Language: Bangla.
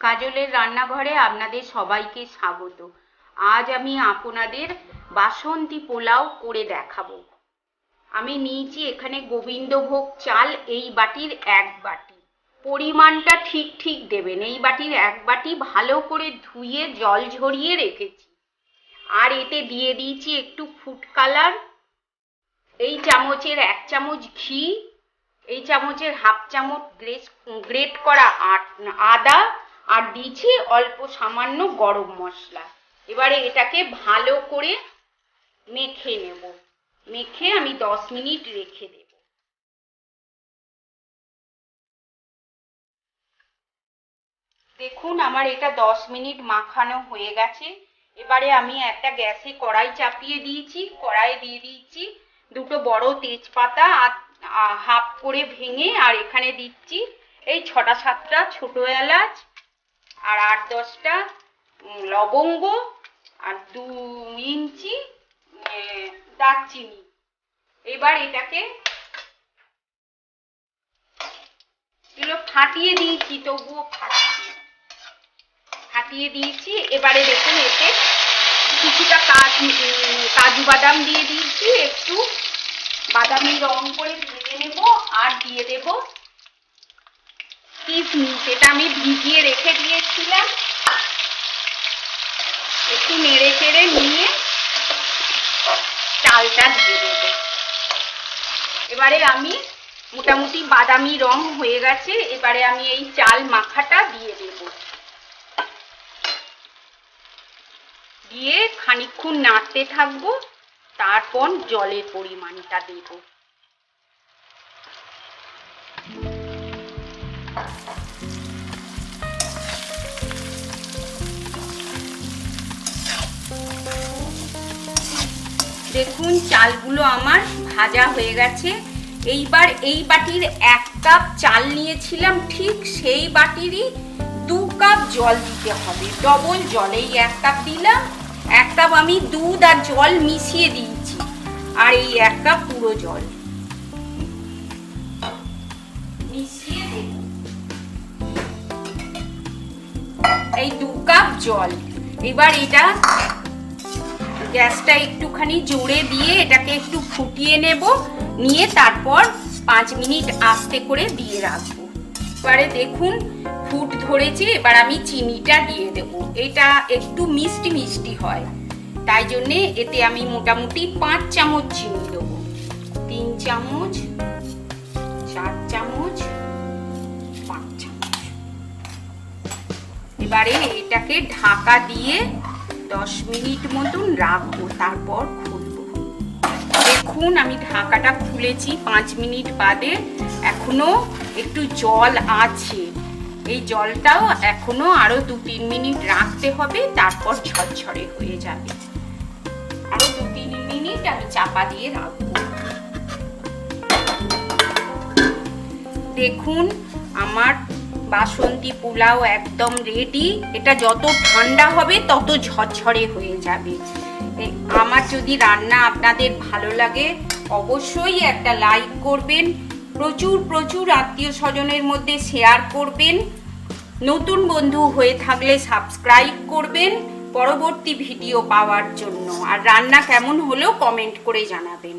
কাজলের রান্নাঘরে আপনাদের সবাইকে স্বাগত। আজ আমি আপনাদের বাসন্তী পোলাও করে দেখাবো। আমি নিয়েছি এখানে গোবিন্দভোগ চাল, এই বাটির এক বাটি। পরিমাণটা ঠিক ঠিক দেবেন। এই বাটির এক বাটি ভালো করে ধুয়ে, জল ঝরিয়ে রেখেছি। আর এতে দিয়ে দিয়েছি একটু ফুড কালার এই চামচের এক চামচ ঘি, এই চামচের হাফ চামচ গ্রেস গ্রেট করা আদা আর দিয়েছি অল্প সামান্য গরম মশলা। এবারে এটাকে ভালো করে মেখে নেব। মেখে আমি দশ মিনিট রেখে দেব। দেখুন, আমার এটা দশ মিনিট মাখানো হয়ে গেছে। এবারে আমি একটা গ্যাসে কড়াই চাপিয়ে দিয়েছি। কড়াই দিয়ে দিয়েছি দুটো বড় তেজপাতা আর হাফ করে ভেঙে আর এখানে দিচ্ছি এই ছটা সাতটা ছোট এলাচ আর আট দশটা লবঙ্গ আর দু ইঞ্চি দারচিনি। এবার এটাকে এগুলো ফাটিয়ে দিয়েছি, তবুও ফাটিয়ে দিয়েছি, এবারে দেখুন এতে কিছুটা কাজু কাজু বাদাম দিয়ে দিয়েছি, একটু বাদামি রং করে ভেজে নেব আর দিয়ে দেব কিশমিশ এটা আমি ভিজিয়ে রেখে দিয়েছিলাম। একটু নেড়ে চেড়ে নিয়ে চালটা দিয়ে দেব। এবারে আমি মোটামুটি বাদামি রং হয়ে গেছে, এবারে আমি এই চাল মাখাটা দিয়ে দেব। দিয়ে খানিকক্ষণ নাড়তে থাকব, তারপর জলের পরিমাণটা দেব। দেখুন, চালগুলো আমার ভাজা হয়ে গেছে। এইবার এই বাটির এক কাপ চাল নিয়েছিলাম, ঠিক সেই বাটিরই দু কাপ জল দিতে হবে। ডবল জল এই এক কাপ দিলাম, এক কাপ আমি দুধ আর জল মিশিয়ে দিয়েছি। আর এই এক কাপ পুরো জল। মিশিয়ে এই দু কাপ জল। এবার এটা গ্যাসটা একটুখানি জোরে দিয়ে এটাকে একটু ফুটিয়ে নেব। নিয়ে তারপর পাঁচ মিনিট আস্তে করে দিয়ে রাখব। এবারে দেখুন, ফুট ধরেছে, এবার আমি চিনিটা দিয়ে দেব। এটা একটু মিষ্টি মিষ্টি হয়। তাই জন্যে এতে আমি মোটামুটি পাঁচ চামচ চিনি দেবো। তিন চামচ, চার চামচ, পাঁচ চামচ। এবারে এটাকে ঢাকা দিয়ে দশ মিনিট মতন রাখব, তারপর খুলবো। দেখুন, আমি ঢাকাটা খুলেছি পাঁচ মিনিট বাদে। এখনও একটু জল আছে। এই জলটাও এখনও আরও দু তিন মিনিট রাখতে হবে, তারপর ঝরঝরে হয়ে যাবে। আরও দু তিন মিনিট আমি চাপা দিয়ে রাখব। দেখুন, আমার বাসন্তী পোলাও একদম রেডি এটা যত ঠান্ডা হবে, তত ঝরঝরে হয়ে যাবে। আমার যদি রান্না আপনাদের ভালো লাগে, অবশ্যই একটা লাইক করবেন। প্রচুর প্রচুর আত্মীয় স্বজনের মধ্যে শেয়ার করবেন। নতুন বন্ধু হয়ে থাকলে সাবস্ক্রাইব করবেন পরবর্তী ভিডিও পাওয়ার জন্য। আর রান্না কেমন হলো কমেন্ট করে জানাবেন।